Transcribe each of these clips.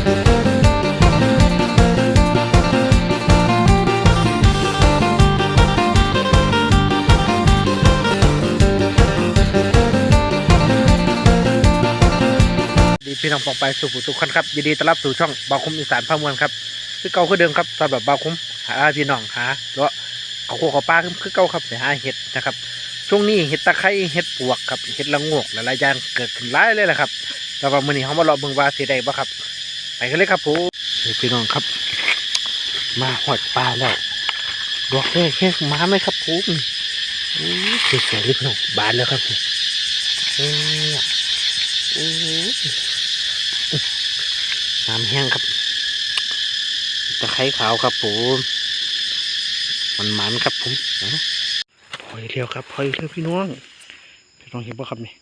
ดีพี่น้องปองไปสู่ผู้ทุกคนครับยินดีต้อนรับสู่ช่องบาวคุมอีสานพามวลครับคือเก่าคือเดิมครับสำหรับบาวคุมหาพี่น้องหาเลาะเอาโคเขาปลาคือเก่าครับไปหาเห็ดนะครับ ช่วงนี้เห็ดตะไคร้เห็ดปวกครับเห็ดละโงกหลายๆอย่างเกิดขึ้นหลายเลยแหละครับแต่ว่ามื้อนี้เขามาเลาะเบิ่งว่าสิได้บ่ครับ ไปกันเลยครับผมพี่น้องครับ มาหอดปลาแล้วดอกแรกแค่มาไหมครับผมอู้สวยๆเลยพี่น้องบานแล้วครับผมน้ำแห้งครับตะไคร้ขาวครับผมมันหมันครับผมเอาพอยเรียวครับพอยเรียวพี่น้องพี่น้องเห็นป่ะครับนี่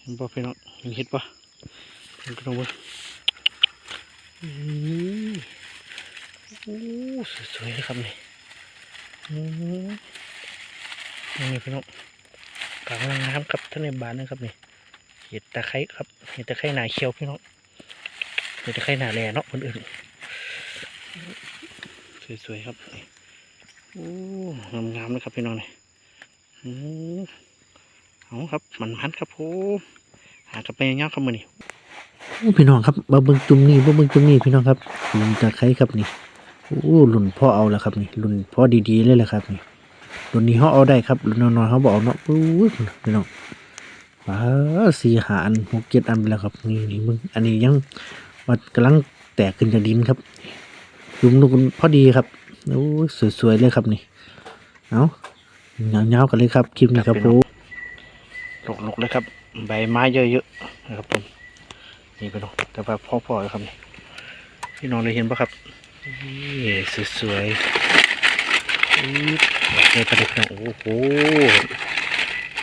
เห็นป่ะพี่น้องเห็นเห็ดป่ะเห็นพี่น้องเบ่งอืม โอ้สวยๆเลยครับนี่อืมนี่พี่น้องกลางน้ำครับท่านในบ้านนะครับนี่เห็ดตะไคร้ครับเห็ดตะไคร้หนาเขียวพี่น้องเห็ดตะไคร้หนาแหล่เนาะคนอื่นสวยๆครับนี่โอ้งามๆเลยครับพี่น้องนี่อืมเอาครับมันมันครับผมหากระเปงเงาครับมือนี่ พี่น้องครับมาเบิ่งจุ่มนี่มาเบิ่งจุ่มนี่พี่น้องครับมันจะไคร้ครับนี่โอ้รุ่นพ่อเอาแล้วครับนี่รุ่นพ่อดีๆเลยแหละครับนี่รุ่นนี้เขาเอาได้ครับรุ่นน้อยๆเขาบอกเนาะโอ้พี่น้องว้าสี่หาอันหกเจ็ดอันไปแล้วครับนี่นี่มึงอันนี้ยังมันกำลังแตกขึ้นจากดินครับจุ่มลูกพอดีครับโอ้สวยๆเลยครับนี่เอาเงาๆกันเลยครับคลิปนี้ครับผมลกๆเลยครับ ใบไม้เยอะๆนะครับผม นี่พี่น้องแต่ว่าพ่อพ่อครับนี่พี่น้องเลยเห็นปะครับนี่สวยๆนี่ประเด็นโอ้โห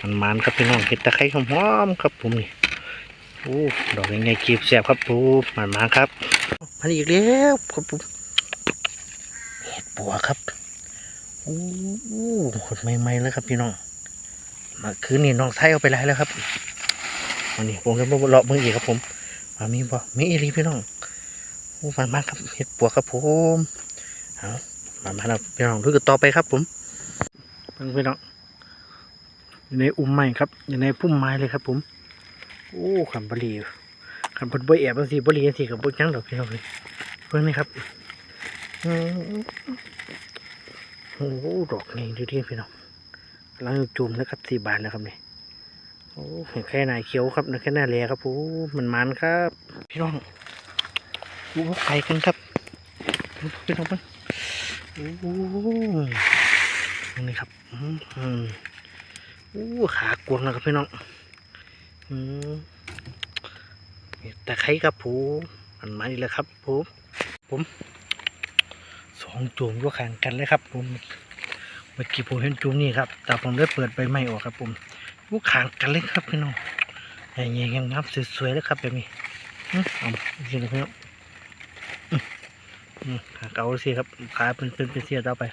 มันมันครับพี่น้องเห็ดตะไคร้หอมๆครับผมนี่โอ้ดอกยังไงกีบแสบครับผมมันมาครับมันอีกแล้วครับผมเห็ดปัวครับโอ้โหหดใหม่ๆเลยครับพี่น้องมาคืนนี้น้องไส้เอาไปไรแล้วครับวันนี้ผมจะมาเลาะเบิ่งอีกครับผม มามีบ่มีอีหลีพี่น้องโอ้มันมากครับเห็ดปวกครับผมเอามามาแล้วพี่น้องดูกันต่อไปครับผมเพิ่งพี่น้องอยู่ในอุ้มไม้ครับ อยู่ในพุ่มไม้เลยครับ ผมโอ้ขันบรีขันพดบ่แอบบางสีบรีสิกับบ่จังดอกพี่น้องเลยเพิ่งนี่ครับโอ้โหดอกนี่ดูที่พี่น้องกำลังจุ่มแล้วครับสี่บานแล้วครับนี่ โอ้แค่หนาเขียวครับแค่หน้าแลครับผมมันมันครับ พี่น้องอู้ไก่กันครับพี่น้องมันโอ้นี่ครับอืมอู้ขากวงนะครับพี่น้องอืมนี่ไคร้ครับผมมันมันอีกแล้วครับผมผมสองจุ่มก็แข่งกันเลยครับผมเมื่อกี้ผมเห็นจุ่มนี่ครับแต่ผมได้เปิดใบไม้ออกครับผม ผู้ขางกันเลยครับพี่น้องอย่างเงี้ยงามสวยๆเลยครับแบบนี้เอาจริงๆนะพี่น้องขาเกาสิครับขาเป็นเป็นเป็นเสียต่อไป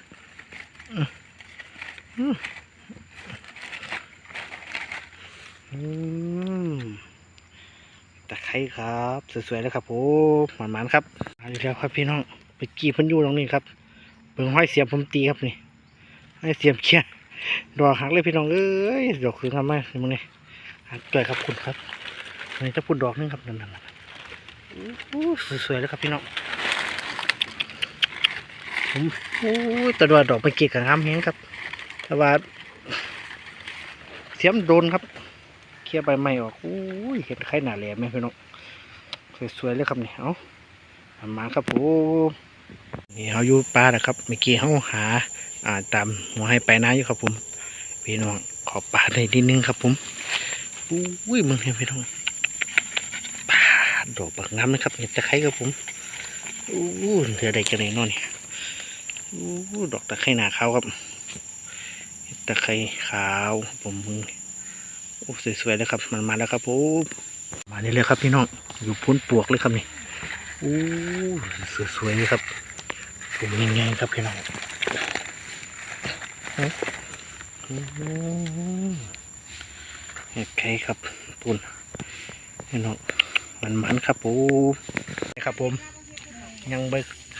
ตะไคร้ครับสวยๆเลยครับผมหวานๆครับเอาอยู่แล้วครับพี่น้องไปกีบพันยูตรงนี้ครับเบิ่งห้อยเสียบผมตีครับนี่ห้อยเสียบเคี้ย ดอกหักเลยพี่น้องเอ้ยดอกคืองามมากมึงนี่หักจ่อยครับคุณครับอันนี้จะพูดดอกนึงครับนั่นนั่นโอ้สวยๆเลยครับพี่น้องผมโอ้ยแตะดอกดอกไปเกะกับงามแฮงครับ แต่ว่าเสียมโดนครับเคลียร์ใบไม้ออกโอ้ยเห็นไข่หนาแหลมไหมพี่น้องสวยๆเลยครับนี่เอาเอามาครับผมนี่เขาอยู่ป่านะครับเมื่อกี้เขาหา อ่าตามหัวให้ไปนะอยู่ครับผม พี่น้องขอปาดได้นิดนึงครับผมอุ้ยมึงเห็นพี่น้องปาดดอกบักงามนะครับเห็ดตะไคร้ครับผมอู้เหลือได้กันเลยนอนนี่อู้ดอกตะไคร้หนาขาวครับเห็ดตะไคร้ขาวผมมึงโอ้สวยๆเลยครับ มันมาแล้วครับผมมานี่เลยครับพี่น้องอยู่พ้นปวกเลยครับนี่อู้สวยๆเลยครับผมยังไงครับพี่น้อง อืมโอเคครับปุ่นพี่น้องมันมันครับปูครับผม ยังบ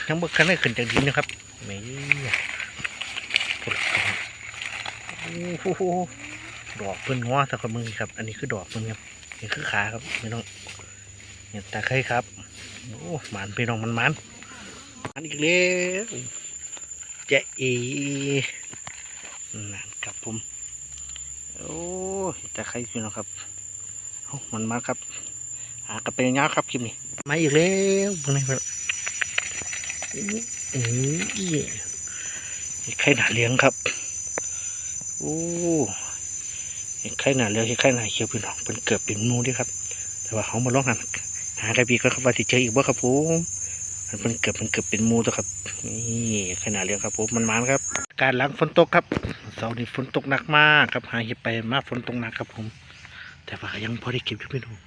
ยังบิกคันได้ขึ้นจากดินนะครับไม่ผลโอ้โหดอกเพิ่นง้อสักคนมึงครับ อันนี้คือดอกมันครับนี่คือขาครับพี่น้องเนี่ยตาไคร้ครับโอ้หมันพี่น้องมันมันมันอีกแล้วเจ๊อี นั่นครับผม โอ้ยตาไคร้พี่น้องครับโอ้มันมาครับหากระเป็นยาวครับคลิปนี้มาอีกแล้วเบิ่งนี่ครับอืมไข่หนาเลี้ยงครับโอ้ไข่หนาเลี้ยงไข่หนาเขียวพี่น้องเป็นเกือบเป็นหมูเด้วยครับ แต่ว่าเขามาลองหันหากระบีก็ครับว่าสิเจออีกบ่ครับผมมันเป็นเกือบมันเกือบเป็นหมูตัวครับนี่ไข่หนาเลี้ยงครับผมมันมันครับ การหล้างฝนตกครับเสาร์นี้ฝนตกหนักมากครับ หาเห็ดไปมากฝนตกหนักครับผม แต่ว่ายังพอได้เก็บอยู่พี่น้อง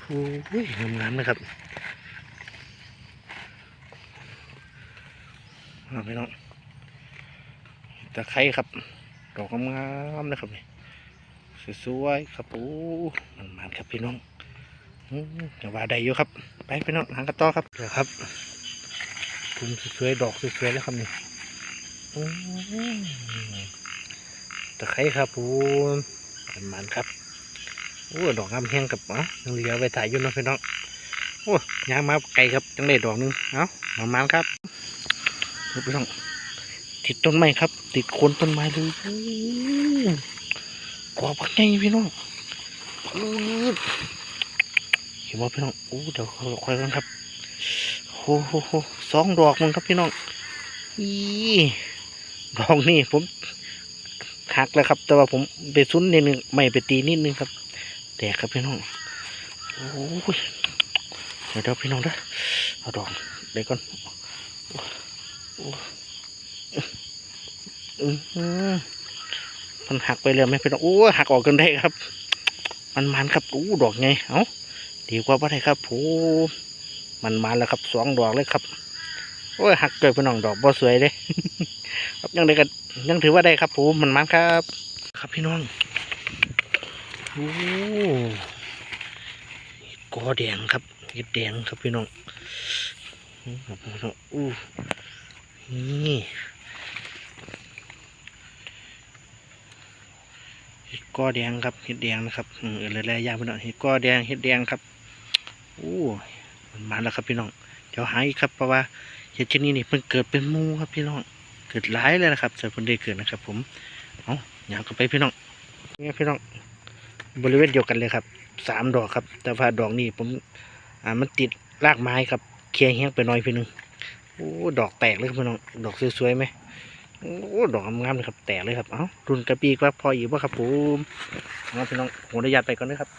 โอ้ยงามๆนะครับเอาพี่น้องตะไคร้ครับ ดอกงามๆนะครับนี่สวยๆครับโอ้มันมันครับพี่น้องอืมแต่ว่าได้อยู่ครับ ไปพี่น้องหางกระต้อครับเดี๋ยวครับทุ่มสวยๆดอกสวยๆแล้วครับนี่ ตะไคร้ครับผมมันมันครับโอ้ดอกงามแห้งกับเอะเหลือไว้ถ่ายยู่เนาะพี่น้องโอ้ยางมาไกลครับจังได้ดอกนึงเอ้ามันมันครับพี่น้องติดต้นไม้ครับ ติดโคนต้นไม้เลยกว่าพักไงพี่น้องปื๊ดเห็นว่าพี่น้องโอ้เดี๋ยวเราคอยกันครับโอ้โหสองดอกมึงครับพี่น้องอี ดอกนี่ผมหักแล้วครับ แต่ว่าผมไปซุนนิดนึงไม่ไปตีนิดนึงครับ แตกครับพี่น้องโอ้ยเดี๋ยวพี่น้องเด้อเอาดอกเดี๋ยวก่อนอมันหักไปเลยไหมพี่น้องโอ้หักออกกันได้ครับ มันมันครับโอ้ดอกไงเอ้าดีกว่าบ่ได้ครับโอ้มันมันแล้วครับสองดอกเลยครับโอ้ยหักเกิดพี่น้องดอกบ่สวยเลย ครับยังได้กันยังถือว่าได้ครับผมมันมันครับ ครับพี่น้องโอ้กอแดงครับเห็ดแดงครับพี่น้องอู้ครับพี่น้องอู้นี่เห็ดกอแดงครับเห็ดแดงนะครับอืมเออเลยๆยากพี่น้องเห็ดกอแดงเห็ดแดงครับโอ้มันมาแล้วครับพี่น้องเดี๋ยวหาอีกครับเพราะว่าเห็ดชนิดนี้มันเกิดเป็นมูครับพี่น้อง เกิดหลายเลยนะครับแต่ผลได้เกิดนะครับ ผมเอาอยากกันไปพี่น้องนี่พี่น้องบริเวณเดียวกันเลยครับสามดอกครับ แต่ว่าดอกนี้ผมอ่ามันติดรากไม้ครับเคียร์แห้งไปหน่อยพี่หนึงโอ้ดอกแตกเลยครับพี่น้องดอกสวยๆไหมโอ้ดอกงามๆเลยครับแตกเลยครับเอ้ารุนกระปีกว่าพออีกว่าครับผมเอาพี่น้องผมได้ยัดไปก่อนนะครับ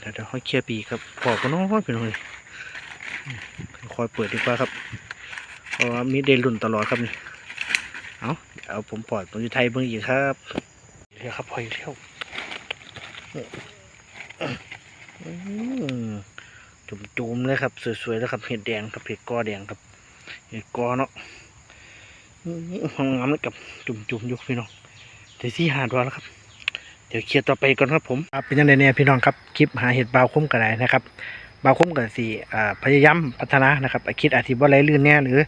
เดี๋ยวเดี๋ยวค่อยเคลียร์ปีกครับพอก็น้องพี่น้องเลยอืมคอยเปิดดีกว่าครับ เพราะว่ามีเดนรุ่นตลอดครับนี่เอาเอาผมปล่อยผมจะไทยเบิ่งอีกครับเรียกครับพออีกแล้วจุ่มๆเลยครับ สวยๆแล้วครับเห็ดแดงครับเห็ดกอแดงครับเห็ดกอเนาะห้องน้ำแล้วกับจุ่มๆอยู่พี่น้องเดี๋ยวที่หาดวแล้วครับเดี๋ยวเคลียร์ต่อไปก่อนครับผมครับเป็นยังไงเนี่ยพี่น้องครับคลิปหาเห็ดบาวคุ้มกันได้นะครับ บาวคุ้มกันสีพยายามพัฒนานะครับคิดอาจสิบ่ไรลื่นแน่หรือ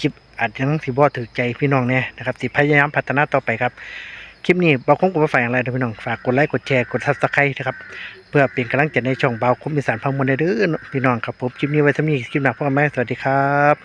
คลิปอาจจะต้องสิบ่ถือใจพี่น้องเนี่ยนะครับสิพยายามพัฒนาต่อไปครับคลิปนี้บาวคุ้มกับฝ่ายอย่างไรนะพี่น้องฝากกดไลค์กดแชร์กดซับสไครต์นะครับเพื่อเป็นกำลังใจในช่องบาวคุ้มอีสารพังมวลเด้อพี่น้องครับผมคลิปนี้ไว้สำหรับคลิปหน้าพบกันใหม่สวัสดีครับ